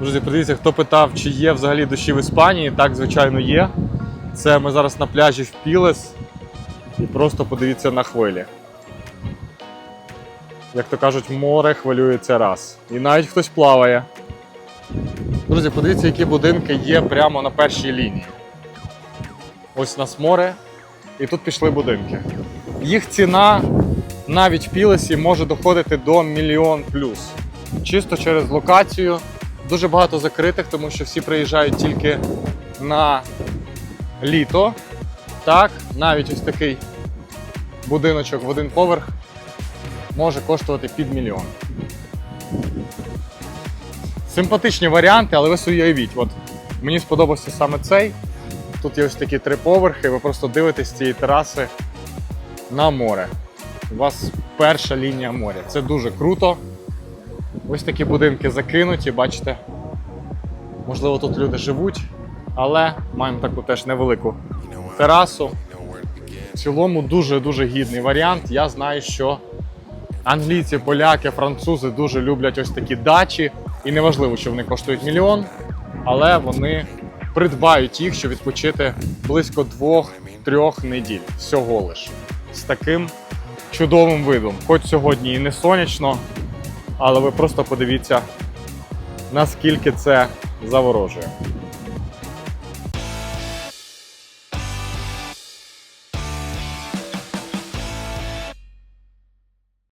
Друзі, подивіться, хто питав, чи є взагалі дощі в Іспанії. Так, звичайно, є. Це ми зараз на пляжі в Пілес. І просто подивіться на хвилі. Як то кажуть, море хвилюється раз. І навіть хтось плаває. Друзі, подивіться, які будинки є прямо на першій лінії. Ось у нас море, і тут пішли будинки. Їх ціна навіть в Пілесі може доходити до мільйон плюс. Чисто через локацію. Дуже багато закритих, тому що всі приїжджають тільки на літо. Так, навіть ось такий будиночок в один поверх може коштувати під мільйон. Симпатичні варіанти, але ви собі уявіть, от мені сподобався саме цей. Тут є ось такі три поверхи, ви просто дивитесь цієї тераси на море. У вас перша лінія моря. Це дуже круто. Ось такі будинки закинуті, бачите. Можливо, тут люди живуть, але маємо таку теж невелику терасу. В цілому дуже-дуже гідний варіант. Я знаю, що англійці, поляки, французи дуже люблять ось такі дачі. І неважливо, що вони коштують мільйон, але вони придбають їх, щоб відпочити близько двох-трьох неділь всього лиш з таким чудовим видом. Хоч сьогодні і не сонячно, але ви просто подивіться, наскільки це заворожує.